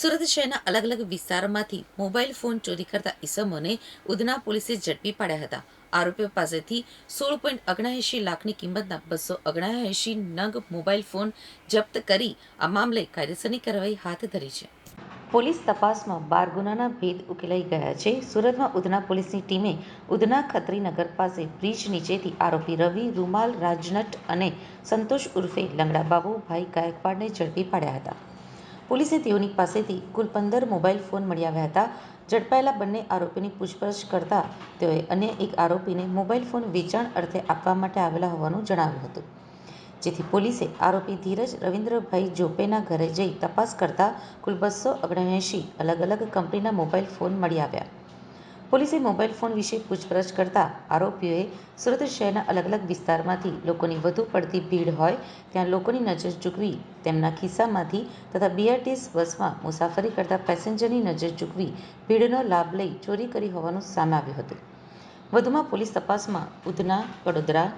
સુરત શહેરના અલગ અલગ વિસ્તારમાંથી મોબાઈલ ફોન ચોરી કરતા ઈસમોને ઉધના પોલીસે ઝડપી પાડ્યા હતા. આરોપીઓ પાસેથી સોળ પોઈન્ટ ઓગણએંશી લાખની કિંમતના બસો ઓગણએંશી નંગ મોબાઈલ ફોન જપ્ત કરી આ મામલે કાયદેસરની કાર્યવાહી હાથ ધરી છે. પોલીસ તપાસમાં બાર ગુનાના ભેદ ઉકેલાઈ ગયા છે. સુરતમાં ઉધના પોલીસની ટીમે ઉધના ખત્રીનગર પાસે બ્રિજ નીચેથી આરોપી રવિ, રૂમાલ, રાજનટ અને સંતોષ ઉર્ફે લંગડા બાબુભાઈ ગાયકવાડને ઝડપી પાડ્યા હતા. પોલીસે તેઓની પાસેથી કુલ પંદર મોબાઈલ ફોન મળી આવ્યા હતા. ઝડપાયેલા બંને આરોપીની પૂછપરછ કરતા તેઓએ અન્ય એક આરોપીને મોબાઈલ ફોન વેચાણ અર્થે આપવા માટે આવેલા હોવાનું જણાવ્યું હતું. જેથી પોલીસે આરોપી ધીરજ રવિન્દ્રભાઈ જોપેના ઘરે જઈ તપાસ કરતા કુલ બસો ઓગણએંશી અલગ અલગ કંપનીના મોબાઈલ ફોન મળી આવ્યા. પોલીસે મોબાઈલ ફોન વિશે પૂછપરછ કરતા આરોપીઓએ સુરત શહેરના અલગ અલગ વિસ્તારમાંથી લોકોની વધુ પડતી ભીડ હોય ત્યાં લોકોની નજર ચૂકવી તેમના ખિસ્સામાંથી તથા બીઆરટીએસ બસમાં મુસાફરી કરતા પેસેન્જરની નજર ચૂકવી ભીડનો લાભ લઈ ચોરી કરી હોવાનું સામે આવ્યું હતું. વધુમાં પોલીસ તપાસમાં ઉધના, વડોદરા,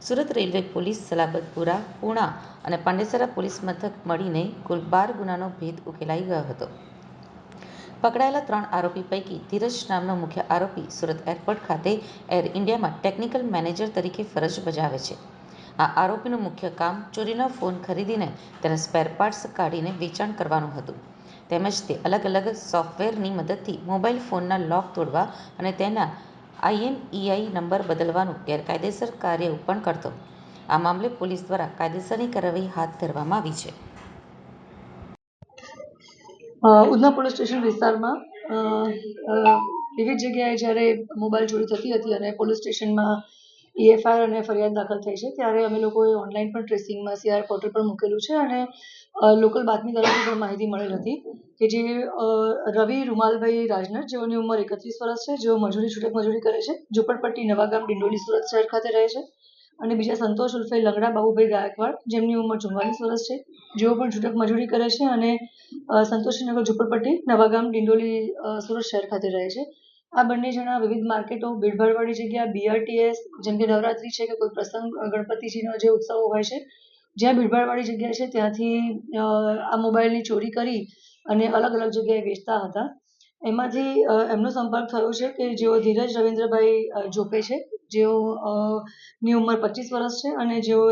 સુરત રેલવે પોલીસ, સલાબતપુરા, પૂણા અને પાંડેસરા પોલીસ મથક મળીને કુલ બાર ગુનાનો ભેદ ઉકેલાઈ ગયો હતો. પકડાયેલા ત્રણ આરોપી પૈકી ધીરજ નામનો મુખ્ય આરોપી સુરત એરપોર્ટ ખાતે એર ઇન્ડિયામાં ટેકનિકલ મેનેજર તરીકે ફરજ બજાવે છે. આ આરોપીનું મુખ્ય કામ ચોરીના ફોન ખરીદીને તેના સ્પેર પાર્ટ્સ કાઢીને વેચાણ કરવાનું હતું. તેમજ તે અલગ અલગ સોફ્ટવેરની મદદથી મોબાઈલ ફોનના લોક તોડવા અને તેના આઈએમઈઆઈ નંબર બદલવાનું ગેરકાયદેસર કાર્ય પણ કરતો. આ મામલે પોલીસ દ્વારા કાયદેસરની કાર્યવાહી હાથ ધરવામાં આવી છે. ઉધના પોલીસ સ્ટેશન વિસ્તારમાં વિવિધ જગ્યાએ જ્યારે મોબાઈલ ચોરી થતી હતી અને પોલીસ સ્ટેશનમાં એએફઆઈઆર અને ફરિયાદ દાખલ થઈ છે, ત્યારે અમે લોકોએ ઓનલાઈન પણ ટ્રેસિંગમાં, સીઆર પોર્ટલ પર મૂકેલું છે અને લોકલ બાતમીદારોથી પણ માહિતી મળેલ હતી કે જે રવિ રૂમાલભાઈ રાજનર જેઓની ઉંમર એકત્રીસ વર્ષ છે, જેઓ મજૂરી, છૂટક મજૂરી કરે છે, ઝુંપડપટ્ટી નવાગામ, ડિંડોલી સુરત શહેર ખાતે રહે છે. અને બીજા સંતોષ ઉર્ફે લંગડા બાબુભાઈ ગાયકવાડ, જેમની ઉંમર ચુમ્માલીસ વર્ષ છે, જેઓ પણ છૂટક મજૂરી કરે છે અને સંતોષીનગર ઝુંપડપટ્ટી, નવાગામ, ડિંડોલી સુરત શહેર ખાતે રહે છે. આ બંને જણા વિવિધ માર્કેટો, ભીડભાડવાળી જગ્યા બીઆરટીએસ જેમ કે નવરાત્રી છે કે કોઈ પ્રસંગ, ગણપતિજીનો જે ઉત્સવો હોય છે, જ્યાં ભીડભાડવાળી જગ્યા છે, ત્યાંથી આ મોબાઈલની ચોરી કરી અને અલગ અલગ જગ્યાએ વેચતા હતા. એમાંથી એમનો સંપર્ક થયો છે કે જેઓ ધીરજ રવિન્દ્રભાઈ જોપે છે. જેઓ ની ઉંમર પચીસ વર્ષ છે અને જેઓ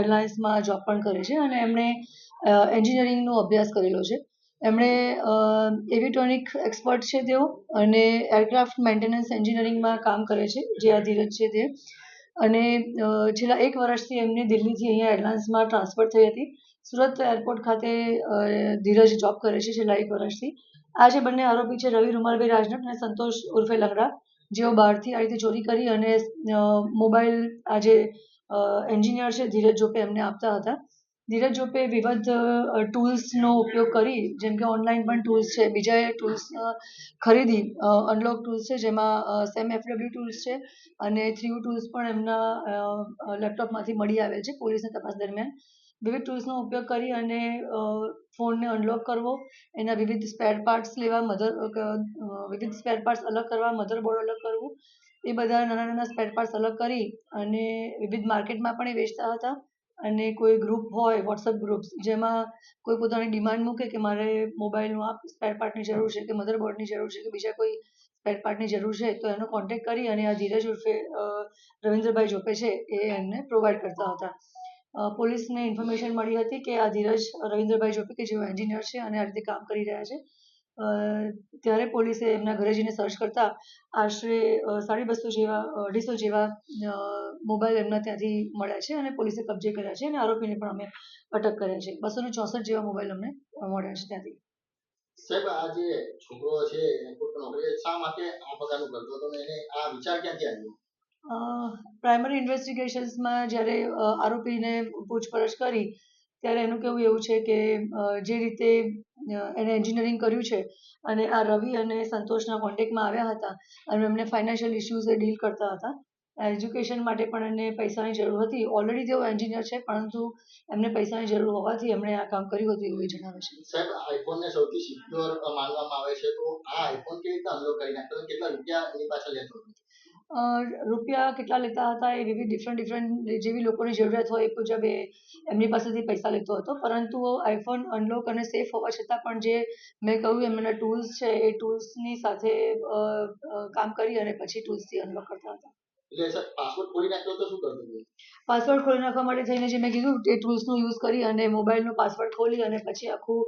એરલાઇન્સમાં જોબ પણ કરે છે અને એમણે એન્જિનિયરિંગનો અભ્યાસ કરેલો છે. એમણે અ, એવિટ્રોનિક એક્સપર્ટ છે તેઓ અને એરક્રાફ્ટ મેન્ટેનન્સ એન્જિનિયરિંગમાં કામ કરે છે જે આ ધીરજ છે તે. અને છેલ્લા એક વર્ષથી એમને દિલ્હીથી અહીંયા એરલાઇન્સમાં ટ્રાન્સફર થઈ હતી. સુરત એરપોર્ટ ખાતે ધીરજ જોબ કરે છે છેલ્લા એક વર્ષથી. આ જે બંને આરોપી છે રવિ રૂમાલભાઈ રાજનક અને સંતોષ ઉર્ફે લંગડા જેઓ બહારથી આ રીતે ચોરી કરી અને મોબાઈલ આ જે એન્જિનિયર છે ધીરજ જોપે એમને આપતા હતા. ધીરજ જોપે વિવિધ ટૂલ્સનો ઉપયોગ કરી, જેમ કે ઓનલાઈન પણ ટૂલ્સ છે બીજા ટૂલ્સ ખરીદી અનલોક ટૂલ્સ છે, જેમાં સેમ એફડબ્લ્યુ ટૂલ્સ છે અને થ્રીયુ ટૂલ્સ પણ એમના લેપટોપમાંથી મળી આવે છે પોલીસની તપાસ દરમિયાન. વિવિધ ટૂલ્સનો ઉપયોગ કરી અને ફોનને અનલોક કરવો. એના વિવિધ સ્પેર પાર્ટ્સ લેવા મધર વિવિધ સ્પેર પાર્ટ્સ અલગ કરવા મધરબોર્ડ અલગ કરવું. એ બધા નાના નાના સ્પેર પાર્ટ્સ અલગ કરી અને વિવિધ માર્કેટમાં પણ એ વેચતા હતા. અને કોઈ ગ્રુપ હોય વોટ્સઅપ ગ્રુપ્સ જેમાં કોઈ પોતાની ડિમાન્ડ મૂકે કે મારે મોબાઈલનું આ સ્પેર પાર્ટની જરૂર છે કે મધરબોર્ડની જરૂર છે કે બીજા કોઈ સ્પેર પાર્ટની જરૂર છે, તો એનો કોન્ટેક્ટ કરી અને આ ધીરજ ઉર્ફે રવિન્દ્રભાઈ જોપે છે એ એમને પ્રોવાઈડ કરતા હતા. પોલીસને ઇન્ફોર્મેશન મળી હતી કે આ ધીરજ રવિન્દ્રભાઈ જોપી કે જેઓ એન્જિનિયર છે અને આ રીતે કામ કરી રહ્યા છે. ત્યારે પોલીસે એમના ઘરે જઈને સર્ચ કરતા આશરે સાડી બસો જેવા અઢીસો જેવા મોબાઈલ એમના ત્યાંથી મળ્યા છે અને પોલીસે કબજે કર્યા છે અને આરોપીને પણ અમે અટક કર્યા છે. બસો ને ચોસઠ જેવા મોબાઈલ અમને મળ્યા છે ત્યાંથી. સાહેબ, આ જે છોકરો છે એરપોર્ટ પર શા માટે આ પ્રકારનું કરતો હતો એને આ વિચાર ક્યાંથી આવ્યો? પ્રાઇમરી ઇન્વેસ્ટિગેશન્સમાં જ્યારે આરોપીને પૂછપરછ કરી, ત્યારે એનું કહેવું એવું છે કે જે રીતે એને એન્જિનિયરિંગ કર્યું છે અને આ રવિ અને સંતોષના કોન્ટેક્ટમાં આવ્યા હતા અને એમને ફાઇનાન્શિયલ ઇસ્યુઝે ડીલ કરતા હતા. એજ્યુકેશન માટે પણ એમને પૈસાની જરૂર હતી. ઓલરેડી તેઓ એન્જિનિયર છે, પરંતુ એમને પૈસાની જરૂર હોવાથી એમણે આ કામ કર્યું હતું એવું જણાવે છે. સાહેબ આઈફોન ને સૌથી સિક્યોર માનવામાં આવે છે તો આ આઈફોન કેવી રીતે અનલોક કરી નાખતો કેટલા રૂપિયા એની પાછળ લેતો રૂપિયા કેટલા લેતા હતા એ વિવિધ ડિફરન્ટ ડિફરન્ટ જેવી લોકોની જરૂરિયાત હોય એ મુજબ એ એમની પાસેથી પૈસા લેતો હતો. પરંતુ આઈફોન અનલોક અને સેફ હોવા છતાં પણ જે મેં કહ્યું એમના ટૂલ્સ છે એ ટૂલ્સની સાથે કામ કરી અને પછી ટૂલ્સથી અનલોક કરતા હતા. પાસવર્ડ ખોલી નાખ્યો તો શું કરતું પાસવર્ડ ખોલી નાખવા માટે થઈને જે મેં કીધું એ ટૂલ્સનો યુઝ કરી અને મોબાઈલનો પાસવર્ડ ખોલી અને પછી આખું